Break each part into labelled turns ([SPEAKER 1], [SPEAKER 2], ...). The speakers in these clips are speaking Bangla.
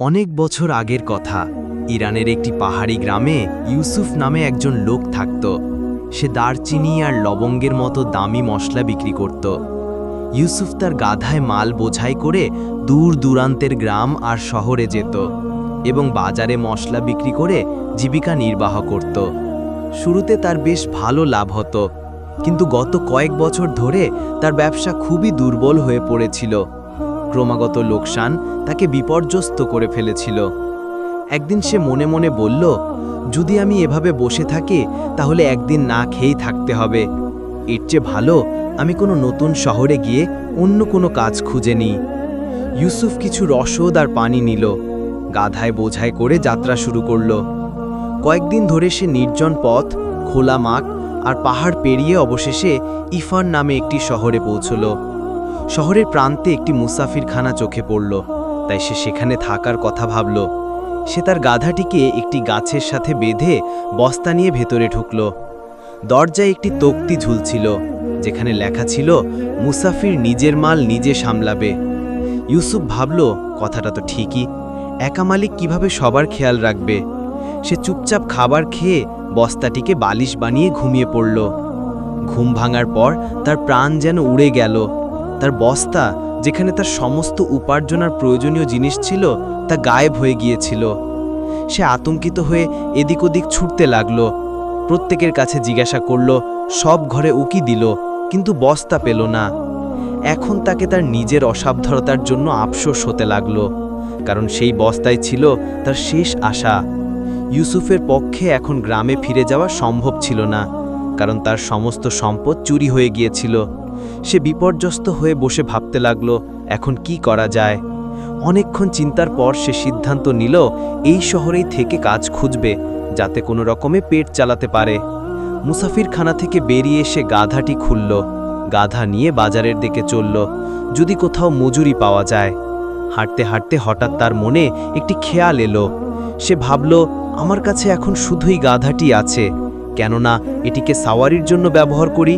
[SPEAKER 1] অনেক বছর আগের কথা। ইরানের একটি পাহাড়ি গ্রামে ইউসুফ নামে একজন লোক থাকত। সে দারচিনি আর লবঙ্গের মতো দামি মশলা বিক্রি করত। ইউসুফ তার গাধায় মাল বোঝাই করে দূর দূরান্তের গ্রাম আর শহরে যেত এবং বাজারে মশলা বিক্রি করে জীবিকা নির্বাহ করত। শুরুতে তার বেশ ভালো লাভ হতো, কিন্তু গত কয়েক বছর ধরে তার ব্যবসা খুবই দুর্বল হয়ে পড়েছিল। ক্রমাগত লোকসান তাকে বিপর্যস্ত করে ফেলেছিল। একদিন সে মনে মনে বলল, যদি আমি এভাবে বসে থাকি, তাহলে একদিন না খেয়েই থাকতে হবে। এর চেয়ে ভালো, আমি কোনো নতুন শহরে গিয়ে অন্য কোনো কাজ খুঁজে নিই। ইউসুফ কিছু রসদ আর পানি নিল, গাধায় বোঝায় করে যাত্রা শুরু করল। কয়েকদিন ধরে সে নির্জন পথ, খোলা মাঠ আর পাহাড় পেরিয়ে অবশেষে ইফান নামে একটি শহরে পৌঁছল। শহরের প্রান্তে একটি মুসাফিরখানা চোখে পড়ল। তাই সে সেখানে থাকার কথা ভাবল। সে তার গাধাটিকে একটি গাছের সাথে বেঁধে বস্তা নিয়ে ভেতরে ঢুকল। দরজায় একটি তক্তি ঝুলছিল, যেখানে লেখা ছিল, মুসাফির নিজের মাল নিজে সামলাবে। ইউসুফ ভাবল, কথাটা তো ঠিকই। একা মালিক কীভাবে সবার খেয়াল রাখবে? সে চুপচাপ খাবার খেয়ে বস্তাটিকে বালিশ বানিয়ে ঘুমিয়ে পড়ল। ঘুম ভাঙার পর তার প্রাণ যেন উড়ে গেল। তার বস্তা, যেখানে তার সমস্ত উপার্জনার প্রয়োজনীয় জিনিস ছিল, তা গায়েব হয়ে গিয়েছিল। সে আতঙ্কিত হয়ে এদিক ওদিক ছুটতে লাগল। প্রত্যেকের কাছে জিজ্ঞাসা করল, সব ঘরে উকি দিল, কিন্তু বস্তা পেল না। এখন তাকে তার নিজের অসাবধানতার জন্য আফসোস হতে লাগল, কারণ সেই বস্তায় ছিল তার শেষ আশা। ইউসুফের পক্ষে এখন গ্রামে ফিরে যাওয়া সম্ভব ছিল না, কারণ তার সমস্ত সম্পদ চুরি হয়ে গিয়েছিল। সে বিপর্যস্ত হয়ে বসে ভাবতে লাগল, এখন কি করা যায়? অনেকক্ষণ চিন্তার পর সে সিদ্ধান্ত নিল, এই শহরেই থেকে কাজ খুঁজবে, যাতে কোনো রকমে পেট চালাতে পারে। মুসাফিরখানা থেকে বেরিয়ে এসে গাধাটি খুলল। গাধা নিয়ে বাজারের দিকে চলল, যদি কোথাও মজুরি পাওয়া যায়। হাঁটতে হাঁটতে হঠাৎ তার মনে একটি খেয়াল এলো। সে ভাবল, আমার কাছে এখন শুধুই গাধাটি আছে। কেননা, এটিকে সাওয়ারির জন্য ব্যবহার করি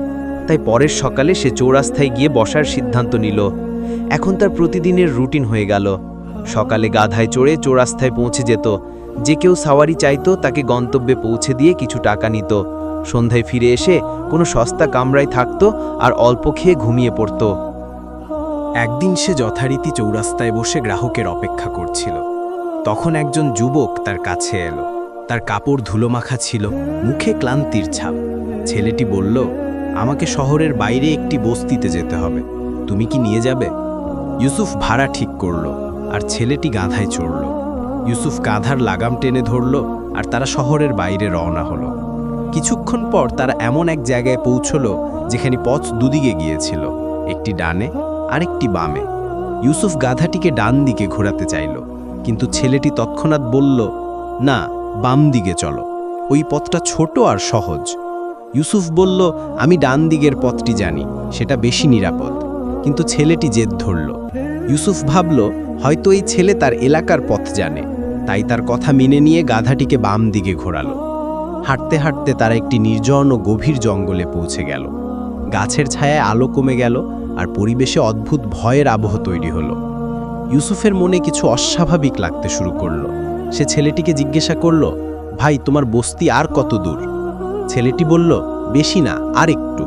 [SPEAKER 1] তাই পরের সকালে সে চৌরাস্তায় গিয়ে বসার সিদ্ধান্ত নিল। এখন তার প্রতিদিনের রুটিন হয়ে গেল। সকালে গাধায় চড়ে চৌরাস্তায় পৌঁছে যেত। যে কেউ সাওয়ারি চাইতো তাকে গন্তব্যে পৌঁছে দিয়ে কিছু টাকা নিত। সন্ধ্যায় ফিরে এসে কোনো সস্তা কামরায় থাকতো আর অল্প খেয়ে ঘুমিয়ে পড়তো। একদিন সে যথারীতি চৌরাস্তায় বসে গ্রাহকের অপেক্ষা করছিল। তখন একজন যুবক তার কাছে এলো। তার কাপড় ধুলোমাখা ছিল, মুখে ক্লান্তির ছাপ। ছেলেটি বলল আমাকে শহরের বাইরে একটি বস্তিতে যেতে হবে। তুমি কি নিয়ে যাবে? ইউসুফ ভাড়া ঠিক করল আর ছেলেটি গাধায় চড়ল। ইউসুফ গাধার লাগাম টেনে ধরল আর তারা শহরের বাইরে রওনা হলো। কিছুক্ষণ পর তারা এমন এক জায়গায় পৌঁছল যেখানে পথ দুদিকে গিয়েছিল, একটি ডানে আরেকটি বামে। ইউসুফ গাধাটিকে ডান দিকে ঘোরাতে চাইল, কিন্তু ছেলেটি তৎক্ষণাৎ বলল, না, বাম দিকে চলো। ওই পথটা ছোট আর সহজ। ইউসুফ বলল, আমি ডান দিকের পথটি জানি, সেটা বেশি নিরাপদ। কিন্তু ছেলেটি জেদ ধরল। ইউসুফ ভাবল, হয়তো এই ছেলে তার এলাকার পথ জানে। তাই তার কথা মেনে নিয়ে গাধাটিকে বাম দিকে ঘোরালো। হাঁটতে হাঁটতে তারা একটি নির্জন ও গভীর জঙ্গলে পৌঁছে গেল। গাছের ছায়ায় আলো কমে গেল আর পরিবেশে অদ্ভুত ভয়ের আবহ তৈরি হলো। ইউসুফের মনে কিছু অস্বাভাবিক লাগতে শুরু করল। সে ছেলেটিকে জিজ্ঞাসা করল, ভাই, তোমার বস্তি আর কত দূর? ছেলেটি বলল, বেশি না আর একটু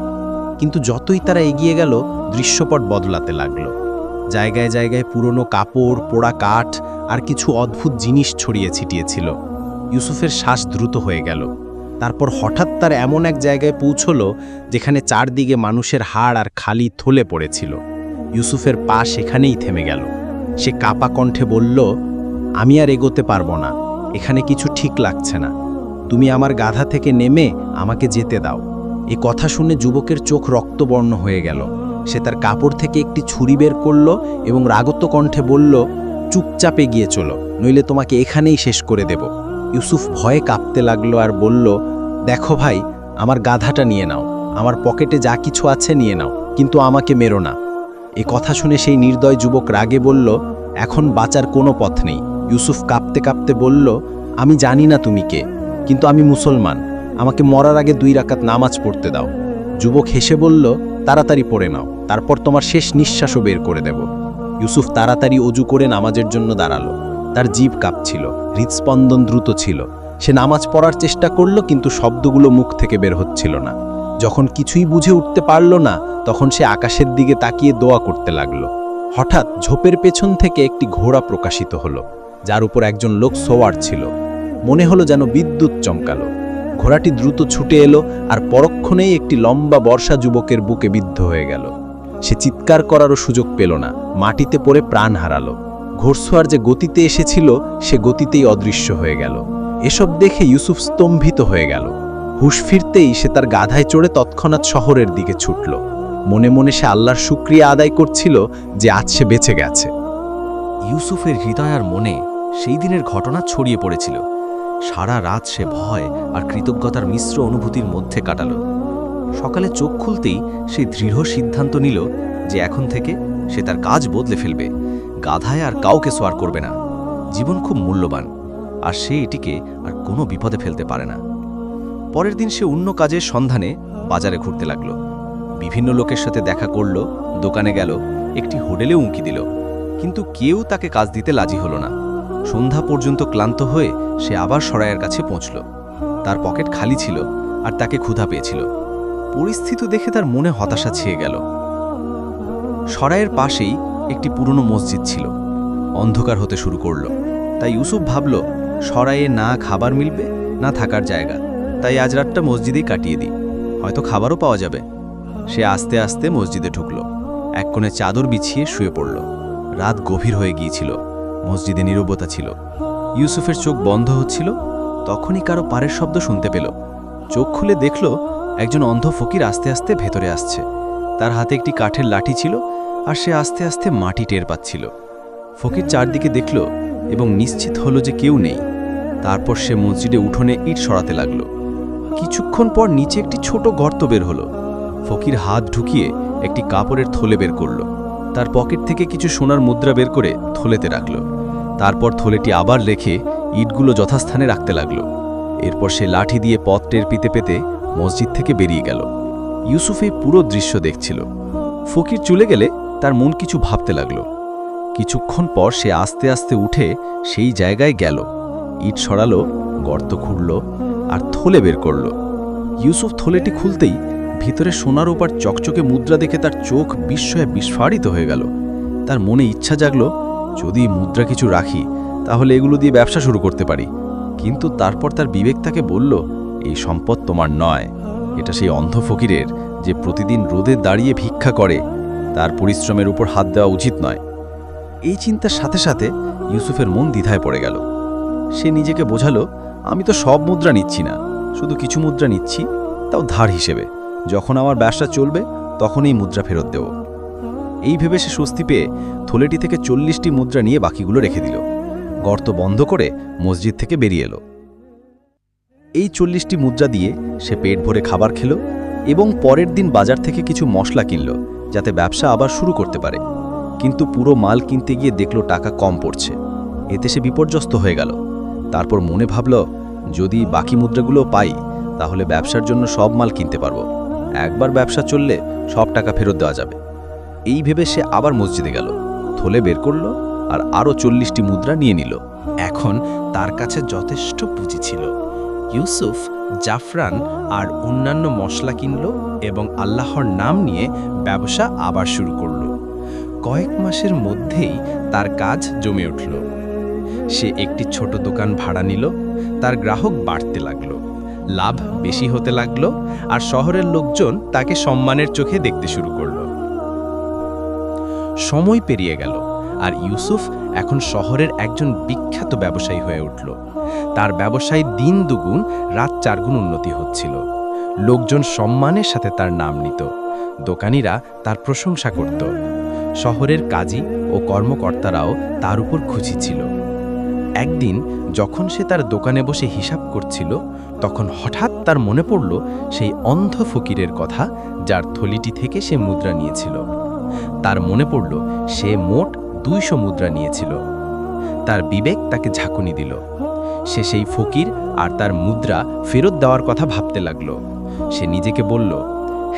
[SPEAKER 1] কিন্তু যতই তারা এগিয়ে গেল, দৃশ্যপট বদলাতে লাগল। জায়গায় জায়গায় পুরনো কাপড়, পোড়া কাঠ আর কিছু অদ্ভুত জিনিস ছড়িয়ে ছিটিয়েছিল। ইউসুফের শ্বাস দ্রুত হয়ে গেল। তারপর হঠাৎ তার এমন এক জায়গায় পৌঁছল, যেখানে চারদিকে মানুষের হাড় আর খালি থলে পড়েছিল। ইউসুফের পা সেখানেই থেমে গেল। সে কাপা কণ্ঠে বলল, আমি আর এগোতে পারব না। এখানে কিছু ঠিক লাগছে না। তুমি আমার গাধা থেকে নেমে আমাকে যেতে দাও। এ কথা শুনে যুবকের চোখ রক্তবর্ণ হয়ে গেল। সে তার কাপড় থেকে একটি ছুরি বের করল এবং রাগত কণ্ঠে বলল, চুপচাপে গিয়ে চলো, নইলে তোমাকে এখানেই শেষ করে দেব। ইউসুফ ভয়ে কাঁপতে লাগল আর বলল, দেখো ভাই, আমার গাধাটা নিয়ে নাও, আমার পকেটে যা কিছু আছে নিয়ে নাও, কিন্তু আমাকে মেরো না। এ কথা শুনে সেই নির্দয় যুবক রাগে বলল, এখন বাঁচার কোনো পথ নেই। ইউসুফ কাঁপতে কাঁপতে বলল, আমি জানি না তুমি কে। কিন্তু আমি মুসলমান। আমাকে মরার আগে দুই রাকাত নামাজ পড়তে দাও। যুবক হেসে বলল, তাড়াতাড়ি পড়ে নাও। তারপর তোমার শেষ নিঃশ্বাসও বের করে দেব। ইউসুফ তাড়াতাড়ি অজু করে নামাজের জন্য দাঁড়াল।
[SPEAKER 2] তার জীব কাঁপছিল, হৃদস্পন্দন দ্রুত ছিল। সে নামাজ পড়ার চেষ্টা করল, কিন্তু শব্দগুলো মুখ থেকে বের হচ্ছিল না। যখন কিছুই বুঝে উঠতে পারল না, তখন সে আকাশের দিকে তাকিয়ে দোয়া করতে লাগল। হঠাৎ ঝোপের পেছন থেকে একটি ঘোড়া প্রকাশিত হলো, যার উপর একজন লোক সোয়ার ছিল। মনে হলো যেন বিদ্যুৎ চমকালো। ঘোড়াটি দ্রুত ছুটে এলো আর পরক্ষণেই একটি লম্বা বর্ষা যুবকের বুকে বিদ্ধ হয়ে গেল। সে চিৎকার করারও সুযোগ পেল না, মাটিতে পড়ে প্রাণ হারালো। ঘোড়সোয়ার যে গতিতে এসেছিল, সে গতিতেই অদৃশ্য হয়ে গেল। এসব দেখে ইউসুফ স্তম্ভিত হয়ে গেল। হুশ ফিরতেই সে তার গাধায় চড়ে তৎক্ষণাৎ শহরের দিকে ছুটল। মনে মনে সে আল্লাহর শুক্রিয়া আদায় করছিল যে আজ সে বেঁচে গেছে।
[SPEAKER 1] ইউসুফের হৃদয় আর মনে সেই দিনের ঘটনা ছড়িয়ে পড়েছিল। সারা রাত সে ভয় আর কৃতজ্ঞতার মিশ্র অনুভূতির মধ্যে কাটালো। সকালে চোখ খুলতেই সে দৃঢ় সিদ্ধান্ত নিল যে এখন থেকে সে তার কাজ বদলে ফেলবে, গাধায় আর কাউকে সোয়ার করবে না। জীবন খুব মূল্যবান, আর সে এটিকে আর কোনো বিপদে ফেলতে পারে না। পরের দিন সে অন্য কাজের সন্ধানে বাজারে ঘুরতে লাগল। বিভিন্ন লোকের সাথে দেখা করল, দোকানে গেল, একটি হোটেলে উঁকি দিল। কিন্তু কেউ তাকে কাজ দিতে লাজি হলো না। সন্ধ্যা পর্যন্ত ক্লান্ত হয়ে সে আবার সরাইয়ের কাছে পৌঁছল। তার পকেট খালি ছিল আর তাকে ক্ষুধা পেয়েছিল। পরিস্থিতি দেখে তার মনে হতাশা ছেয়ে গেল। সরাইয়ের পাশেই একটি পুরনো মসজিদ ছিল। অন্ধকার হতে শুরু করল। তাই ইউসুফ ভাবল, সরাইয়ে না খাবার মিলবে, না থাকার জায়গা। তাই আজ রাতটা মসজিদেই কাটিয়ে দিই। হয়তো খাবারও পাওয়া যাবে। সে আস্তে আস্তে মসজিদে ঢুকল। এক কোণে চাদর বিছিয়ে শুয়ে পড়ল। রাত গভীর হয়ে গিয়েছিল। মসজিদে নীরবতা ছিল। ইউসুফের চোখ বন্ধ হচ্ছিল, তখনই কারও পারের শব্দ শুনতে পেল। চোখ খুলে দেখল, একজন অন্ধ ফকির আস্তে আস্তে ভেতরে আসছে। তার হাতে একটি কাঠের লাঠি ছিল, আর সে আস্তে আস্তে মাটি টের পাচ্ছিল। ফকির চারদিকে দেখল এবং নিশ্চিত হলো যে কেউ নেই। তারপর সে মসজিদে উঠোনে ইট সরাতে লাগল। কিছুক্ষণ পর নিচে একটি ছোট গর্ত বের হলো। ফকির হাত ঢুকিয়ে একটি কাপড়ের থলে বের করল। তার পকেট থেকে কিছু সোনার মুদ্রা বের করে থলেতে রাখল। তারপর থলেটি আবার রেখে ইটগুলো যথাস্থানে রাখতে লাগল। এরপর সে লাঠি দিয়ে পথ টের পিতে পেতে মসজিদ থেকে বেরিয়ে গেল। ইউসুফ এই পুরো দৃশ্য দেখছিল। ফকির চলে গেলে তার মন কিছু ভাবতে লাগল। কিছুক্ষণ পর সে আস্তে আস্তে উঠে সেই জায়গায় গেল। ইট সরালো, গর্ত খুঁড়ল আর থলে বের করল। ইউসুফ থলেটি খুলতেই ভিতরে সোনার ওপার চকচকে মুদ্রা দেখে তার চোখ বিস্ময়ে বিস্ফারিত হয়ে গেল। তার মনে ইচ্ছা জাগলো যদি মুদ্রা কিছু রাখি, তাহলে এগুলো দিয়ে ব্যবসা শুরু করতে পারি। কিন্তু তারপর তার বিবেক তাকে বলল, এই সম্পদ তোমার নয়। এটা সেই অন্ধ ফকিরের যে প্রতিদিন রোদে দাঁড়িয়ে ভিক্ষা করে। তার পরিশ্রমের উপর হাত দেওয়া উচিত নয়। এই চিন্তার সাথে সাথে ইউসুফের মন দ্বিধায় পড়ে গেল। সে নিজেকে বোঝালো, আমি তো সব মুদ্রা নিচ্ছি না। শুধু কিছু মুদ্রা নিচ্ছি, তাও ধার হিসেবে। যখন আমার ব্যবসা চলবে তখন এই মুদ্রা ফেরত দেব। এই ভেবে সে স্বস্তি পেয়ে থলেটি থেকে চল্লিশটি মুদ্রা নিয়ে বাকিগুলো রেখে দিল। গর্ত বন্ধ করে মসজিদ থেকে বেরিয়ে এলো। এই চল্লিশটি মুদ্রা দিয়ে সে পেট ভরে খাবার খেল এবং পরের দিন বাজার থেকে কিছু মশলা কিনল, যাতে ব্যবসা আবার শুরু করতে পারে। কিন্তু পুরো মাল কিনতে গিয়ে দেখল টাকা কম পড়ছে। এতে সে বিপর্যস্ত হয়ে গেল। তারপর মনে ভাবল, যদি বাকি মুদ্রাগুলো পাই, তাহলে ব্যবসার জন্য সব মাল কিনতে পারব। একবার ব্যবসা চললে সব টাকা ফেরত দেওয়া যাবে। এই ভেবে সে আবার মসজিদে গেল। থলে বের করল আর আরও চল্লিশটি মুদ্রা নিয়ে নিল। এখন তার কাছে যথেষ্ট পুঁজি ছিল। ইউসুফ, জাফরান আর অন্যান্য মশলা কিনল এবং আল্লাহর নাম নিয়ে ব্যবসা আবার শুরু করল। কয়েক মাসের মধ্যেই তার কাজ জমে উঠল। সে একটি ছোট দোকান ভাড়া নিল। তার গ্রাহক বাড়তে লাগল। লাভ বেশি হতে লাগল আর শহরের লোকজন তাকে সম্মানের চোখে দেখতে শুরু করল। সময় পেরিয়ে গেল আর ইউসুফ এখন শহরের একজন বিখ্যাত ব্যবসায়ী হয়ে উঠল। তার ব্যবসায় দিন দুগুণ, রাত চারগুণ উন্নতি হচ্ছিল। লোকজন সম্মানের সাথে তার নাম নিত। দোকানিরা তার প্রশংসা করত। শহরের কাজী ও কর্মকর্তারাও তার উপর খুশি ছিল। একদিন যখন সে তার দোকানে বসে হিসাব করছিল, তখন হঠাৎ তার মনে পড়ল সেই অন্ধ ফকিরের কথা যার থলিটি থেকে সে মুদ্রা নিয়েছিল। তার মনে পড়ল, সে মোট দুইশো মুদ্রা নিয়েছিল। তার বিবেক তাকে ঝাঁকুনি দিল। সে সেই ফকির আর তার মুদ্রা ফেরত দেওয়ার কথা ভাবতে লাগল। সে নিজেকে বলল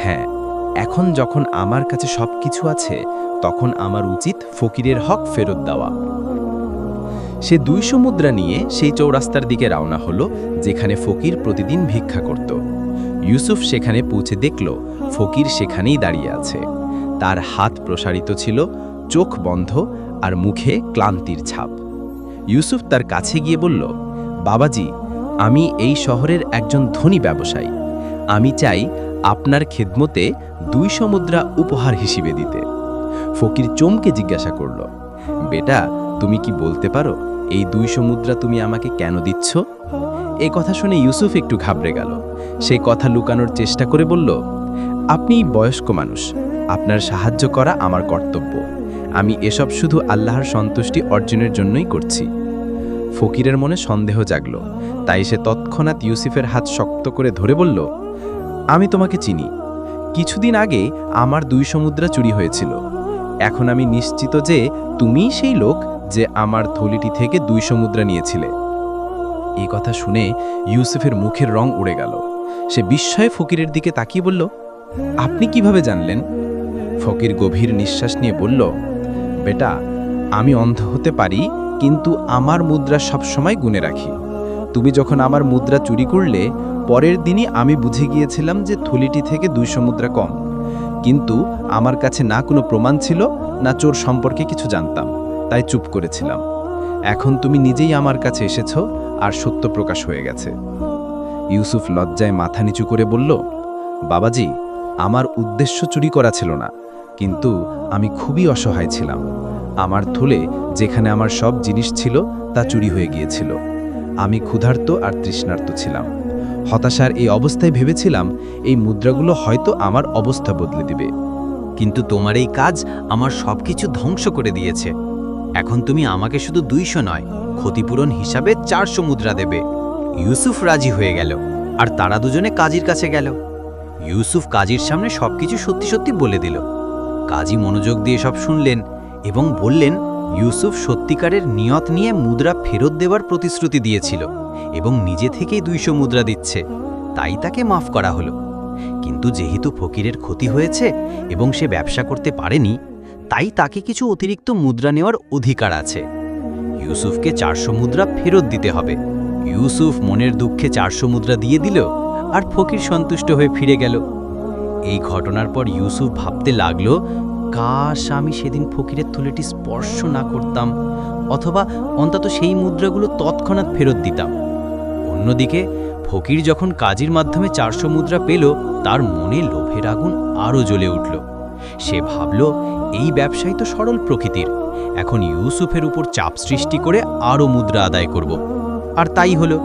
[SPEAKER 1] হ্যাঁ এখন যখন আমার কাছে সব কিছু আছে, তখন আমার উচিত ফকিরের হক ফেরত দেওয়া।
[SPEAKER 2] সে দুইশো মুদ্রা নিয়ে সেই চৌরাস্তার দিকে রওনা হলো, যেখানে ফকির প্রতিদিন ভিক্ষা করত। ইউসুফ সেখানে পৌঁছে দেখল, ফকির সেখানেই দাঁড়িয়ে আছে। তার হাত প্রসারিত ছিল, চোখ বন্ধ আর মুখে ক্লান্তির ছাপ। ইউসুফ তার কাছে গিয়ে বলল, বাবাজি, আমি এই শহরের একজন ধনী ব্যবসায়ী। আমি চাই আপনার খেদমতে দুই সমুদ্রা উপহার হিসেবে দিতে। ফকির চমকে জিজ্ঞাসা করল, বেটা, তুমি কি বলতে পারো, এই দুই সমুদ্রা তুমি আমাকে কেন দিচ্ছ? এই কথা শুনে ইউসুফ একটু ঘাবড়ে গেল। সেই কথা লুকানোর চেষ্টা করে বলল আপনি বয়স্ক মানুষ আপনার সাহায্য করা আমার কর্তব্য। আমি এসব শুধু আল্লাহর সন্তুষ্টি অর্জনের জন্যই করছি। ফকিরের মনে সন্দেহ জাগল। তাই সে তৎক্ষণাৎ ইউসুফের হাত শক্ত করে ধরে বলল, আমি তোমাকে চিনি। কিছুদিন আগে আমার দুই সমুদ্রা চুরি হয়েছিল। এখন আমি নিশ্চিত যে তুমিই সেই লোক যে আমার থলিটি থেকে দুই সমুদ্রা নিয়েছিলে। এই কথা শুনে ইউসুফের মুখের রং উড়ে গেল। সে বিস্ময়ে ফকিরের দিকে তাকিয়ে বলল, আপনি কীভাবে জানলেন? ফকির গভীর নিঃশ্বাস নিয়ে বলল, বেটা, আমি অন্ধ হতে পারি, কিন্তু আমার মুদ্রা সবসময় গুনে রাখি। তুমি যখন আমার মুদ্রা চুরি করলে, পরের দিনই আমি বুঝে গিয়েছিলাম যে থলিটি থেকে দুইশো মুদ্রা কম। কিন্তু আমার কাছে না কোনো প্রমাণ ছিল, না চোর সম্পর্কে কিছু জানতাম, তাই চুপ করেছিলাম। এখন তুমি নিজেই আমার কাছে এসেছ, আর সত্য প্রকাশ হয়ে গেছে। ইউসুফ লজ্জায় মাথা নিচু করে বলল, বাবাজি, আমার উদ্দেশ্য চুরি করা ছিল না। কিন্তু আমি খুবই অসহায় ছিলাম। আমার থলে যেখানে আমার সব জিনিস ছিল, তা চুরি হয়ে গিয়েছিল। আমি ক্ষুধার্ত আর তৃষ্ণার্ত ছিলাম। হতাশার এই অবস্থায় ভেবেছিলাম, এই মুদ্রাগুলো হয়তো আমার অবস্থা বদলে দিবে।
[SPEAKER 1] কিন্তু তোমার এই কাজ আমার সবকিছু ধ্বংস করে দিয়েছে। এখন তুমি আমাকে শুধু দুইশো নয়, ক্ষতিপূরণ হিসাবে চারশো মুদ্রা দেবে। ইউসুফ রাজি হয়ে গেল, আর তারা দুজনে কাজীর কাছে গেল। ইউসুফ কাজীর সামনে সবকিছু সত্যি সত্যি বলে দিল। কাজী মনোযোগ দিয়ে সব শুনলেন এবং বললেন, ইউসুফ সত্যিকারের নিয়ত নিয়ে মুদ্রা ফেরত দেওয়ার প্রতিশ্রুতি দিয়েছিল এবং নিজে থেকেই দুইশো মুদ্রা দিচ্ছে। তাই তাকে মাফ করা হলো। কিন্তু যেহেতু ফকিরের ক্ষতি হয়েছে এবং সে ব্যবসা করতে পারেনি, তাই তাকে কিছু অতিরিক্ত মুদ্রা নেওয়ার অধিকার আছে। ইউসুফকে চারশো মুদ্রা ফেরত দিতে হবে। ইউসুফ মনের দুঃখে চারশো মুদ্রা দিয়ে দিল আর ফকির সন্তুষ্ট হয়ে ফিরে গেল। এই ঘটনার পর ইউসুফ ভাবতে লাগল, কাশ আমি সেদিন ফকিরের থলেটি স্পর্শ না করতাম, অথবা অন্তত সেই মুদ্রাগুলো তৎক্ষণাৎ ফেরত দিতাম। অন্যদিকে, ফকির যখন কাজীর মাধ্যমে চারশো মুদ্রা পেল, তার মনে লোভের আগুন আরও জ্বলে উঠল। সে ভাবল, এই ব্যবসায়ী তো সরল প্রকৃতির। এখন ইউসুফের উপর চাপ সৃষ্টি করে আরও মুদ্রা আদায় করব। আর তাই হলো।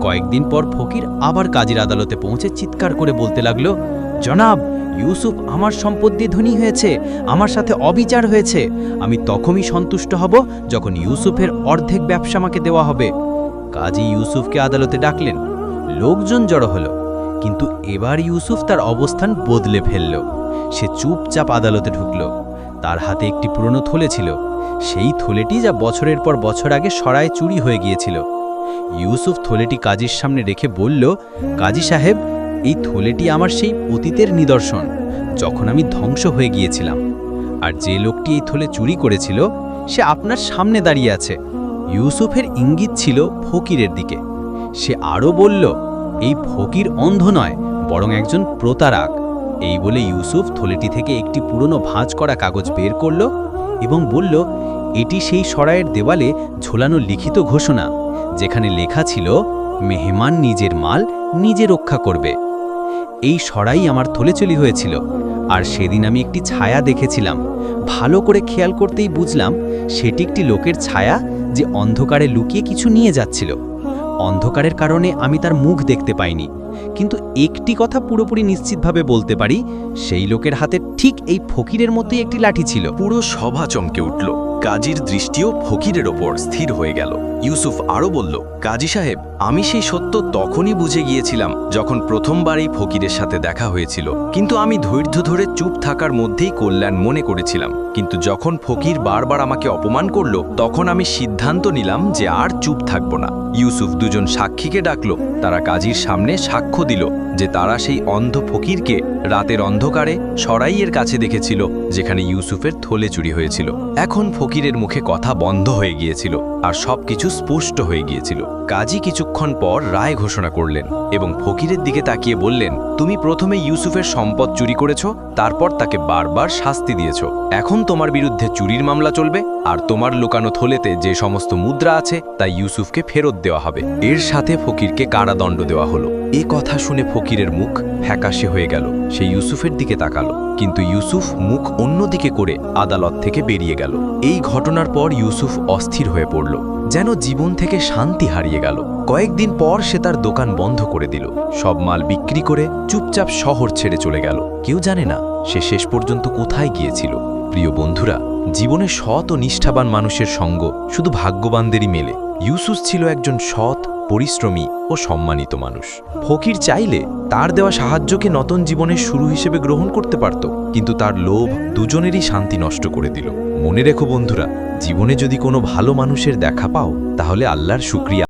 [SPEAKER 1] কয়েকদিন পর ফকির আবার কাজীর আদালতে পৌঁছে চিৎকার করে বলতে লাগল জনাব, ইউসুফ আমার সম্পদ দিয়ে ধনী হয়েছে, আমার সাথে অবিচার হয়েছে। আমি তখনই সন্তুষ্ট হব যখন ইউসুফের অর্ধেক ব্যবসা আমাকে দেওয়া হবে। কাজী ইউসুফকে আদালতে ডাকলেন। লোকজন জড়ো হলো। কিন্তু এবার ইউসুফ তার অবস্থান বদলে ফেলল। সে চুপচাপ আদালতে ঢুকল। তার হাতে একটি পুরনো থলে ছিল। সেই থলেটি যা বছরের পর বছর আগে সরায় চুরি হয়ে গিয়েছিল। ইউসুফ থলেটি কাজীর সামনে রেখে বলল, কাজী সাহেব এই থলেটি আমার সেই অতীতের নিদর্শন, যখন আমি ধ্বংস হয়ে গিয়েছিলাম। আর যে লোকটি এই থলে চুরি করেছিল, সে আপনার সামনে দাঁড়িয়ে আছে। ইউসুফের ইঙ্গিত ছিল ফকিরের দিকে। সে আরও বলল, এই ফকির অন্ধ নয়, বরং একজন প্রতারক। এই বলে ইউসুফ থলেটি থেকে একটি পুরনো ভাঁজ করা কাগজ বের করল এবং বলল, এটি সেই সরায়ের দেওয়ালে ঝোলানো লিখিত ঘোষণা, যেখানে লেখা ছিল, মেহমান নিজের মাল নিজে রক্ষা করবে এই সরাই আমার থলে চলি হয়েছিল। আর সেদিন আমি একটি ছায়া দেখেছিলাম। ভালো করে খেয়াল করতেই বুঝলাম, সেটি একটি লোকের ছায়া যে অন্ধকারে লুকিয়ে কিছু নিয়ে যাচ্ছিল। অন্ধকারের কারণে আমি তার মুখ দেখতে পাইনি। কিন্তু একটি কথা পুরোপুরি নিশ্চিতভাবে বলতে পারি, সেই লোকের হাতে ঠিক এই ফকিরের মতোই একটি লাঠি ছিল।
[SPEAKER 3] পুরো সভা চমকে উঠল। কাজীর দৃষ্টিও ফকিরের ওপর স্থির হয়ে গেল। ইউসুফ আরও বলল, কাজী সাহেব, আমি সেই সত্য তখনই বুঝে গিয়েছিলাম যখন প্রথমবারই ফকিরের সাথে দেখা হয়েছিল। কিন্তু আমি ধৈর্য ধরে চুপ থাকার মধ্যেই কল্যাণ মনে করেছিলাম। কিন্তু যখন ফকির বারবার আমাকে অপমান করল, তখন আমি সিদ্ধান্ত নিলাম যে আর চুপ থাকব না। ইউসুফ দুজন সাক্ষীকে ডাকলো, তারা কাজীর সামনে সাক্ষ্য দিল যে তারা সেই অন্ধ ফকিরকে রাতের অন্ধকারে সরাইয়ের কাছে দেখেছিল, যেখানে ইউসুফের থলে চুরি হয়েছিল। এখন ফকিরের মুখে কথা বন্ধ হয়ে গিয়েছিল আর সবকিছু স্পষ্ট হয়ে গিয়েছিল। কাজী কিছুক্ষণ পর রায় ঘোষণা করলেন এবং ফকিরের দিকে তাকিয়ে বললেন, তুমি প্রথমে ইউসুফের সম্পদ চুরি করেছ, তারপর তাকে বারবার শাস্তি দিয়েছ। এখন তোমার বিরুদ্ধে চুরির মামলা চলবে, আর তোমার লুকানো থলেতে যে সমস্ত মুদ্রা আছে, তা ইউসুফকে ফেরত দেওয়া হবে। এর সাথে ফকিরকে কারাদণ্ড দেওয়া হলো। এ কথা শুনে ফকিরের মুখ ফ্যাকাশে হয়ে গেল। সে ইউসুফের দিকে তাকালো। কিন্তু ইউসুফ মুখ অন্যদিকে করে আদালত থেকে বেরিয়ে গেল। এই ঘটনার পর ইউসুফ অস্থির হয়ে পড়ল। যেন জীবন থেকে শান্তি হারিয়ে গেল। কয়েকদিন পর সে তার দোকান বন্ধ করে দিল। সব মাল বিক্রি করে চুপচাপ শহর ছেড়ে চলে গেল। কেউ জানে না সে শেষ পর্যন্ত কোথায় গিয়েছিল। প্রিয় বন্ধুরা, জীবনে সৎ ও নিষ্ঠাবান মানুষের সঙ্গ শুধু ভাগ্যবানদেরই মেলে। ইউসুস ছিল একজন সৎ, পরিশ্রমী ও সম্মানিত মানুষ। ফকির চাইলে তার দেওয়া সাহায্যকে নতুন জীবনের শুরু হিসেবে গ্রহণ করতে পারত, কিন্তু তার লোভ দুজনেরই শান্তি নষ্ট করে দিল। মনে রেখো বন্ধুরা, জীবনে যদি কোনো ভালো মানুষের দেখা পাও, তাহলে আল্লাহর শুক্রিয়া।